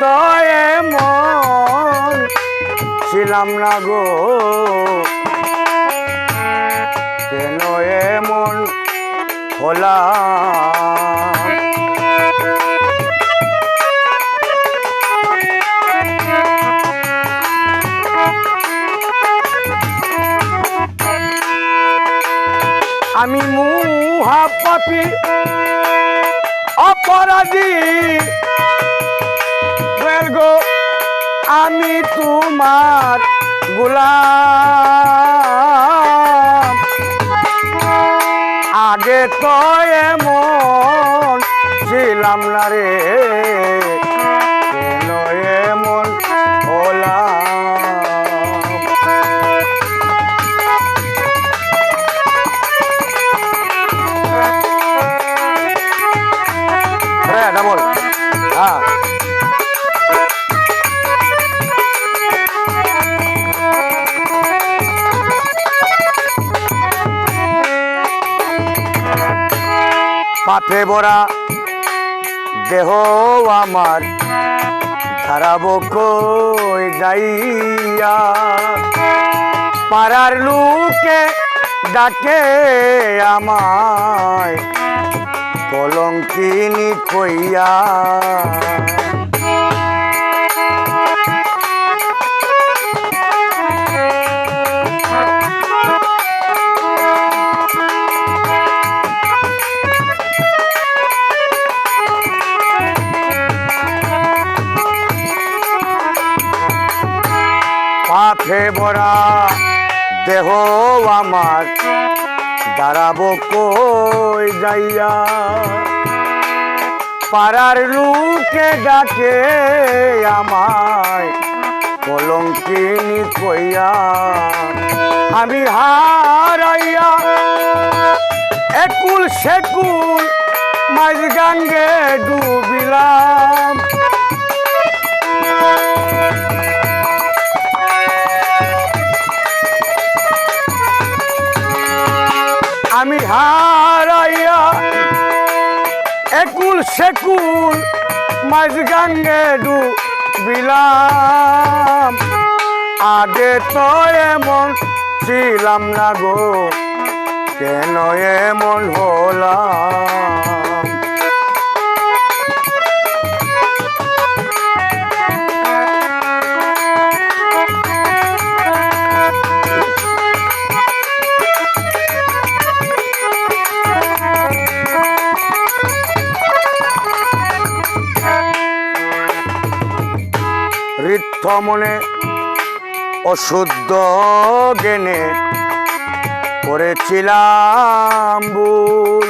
তো এমন ছিলাম না গো। কেন এমন হলাম? আমি মুহা পাপি অপরাধী। দয়াল গো আমি তোমার গোলাম। আগে তো এমন ছিলাম না রে। পাপে ভরা দেহ আমার খারাপ কই যাইয়া। পাড়ার লোকে ডাকে আমায় কলঙ্কিনী কইয়া দেহ আমার দাঁড়াবো কই যাইয়া? পাড়ার লোকে ডাকে আমায়, কলঙ্কিনি কইয়া, আমি হারাইয়া একুল সেকুল মাঝ গাঙ্গে ডুবিলাম। হারাইয়া একুল সেকুল মাঝ গাঙ্গে ডুবিলাম। আগে তো এমন ছিলাম না গো, কেন এমন হলাম? মনে অশুদ্ধ জ্ঞানে করেছিলাম ভুল।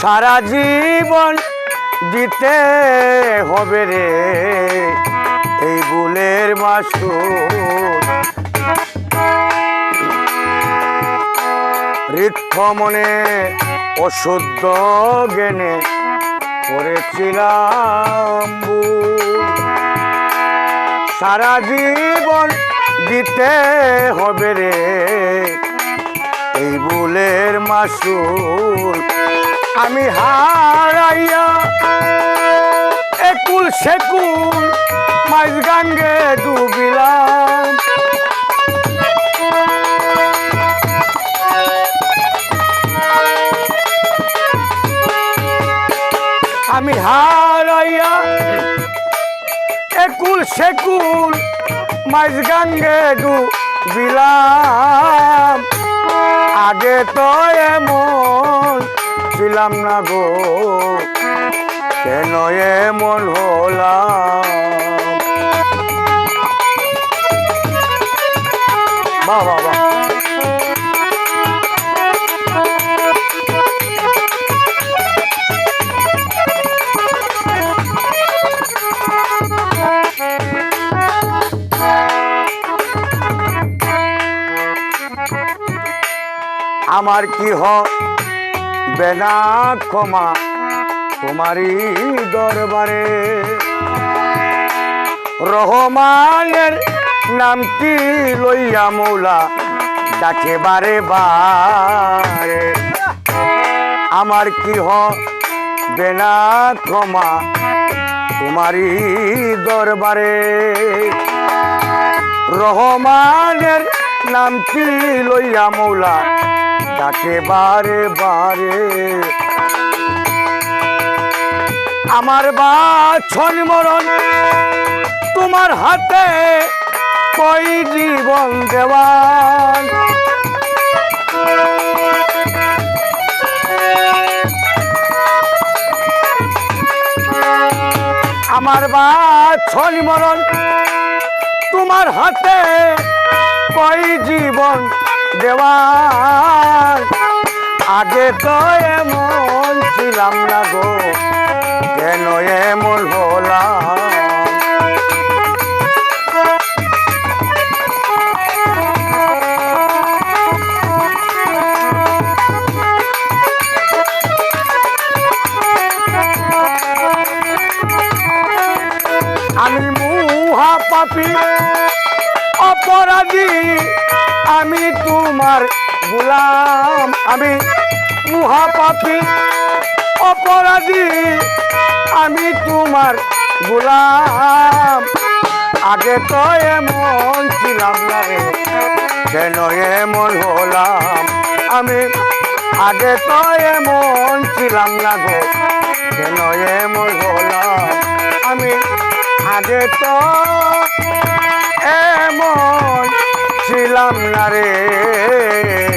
সারা জীবন দিতে হবে রে এই ভুলের মাসুল ঋদ্ধ মনে অশুদ্ধ জ্ঞানে করেছিলাম ভুল। সারা জীবন দিতে হবে রে। এই ভুলের মাসুল আমি হারাইয়া একুল সেকুল মাঝ গাঙ্গে ডুবিলাম। আমি হারাইয়া একুল সেকুল মাঝ গাঙ্গে ডুবিলাম আগে তো এমন ছিলাম না গো, কেন এমন হলাম? বাহ বাহ। আমার কি হবে না ক্ষমা? তোমারই দরবারে। রহমানের নামটি লইয়া মৌলা? ডাকে বারে বারে। আমার কি হবে না ক্ষমা? তোমারই দরবারে। রহমানের নামটি লইয়া মৌলা? ডাকে বারে বারে। আমার বা বাছন মরণ তোমার হাতে কই জীবন দেওয়ান আমার বা বাছন মরণ তোমার হাতে কই জীবন দেওয়ান আগে তো এমন ছিলাম না গো কেন এমন হলাম? আমি মুহা পাপি অপরাধী আমি তোমার গুলাম, আমি মুহা পাপি অপরাধী। আমি তোমার গুলাম। আগে তো এমন ছিলাম না রে, কেন এমন হলাম? আমি আগে তো এমন ছিলাম না গো, কেন এমন হলাম? আমি আগে তো এমন ছিলাম না রে।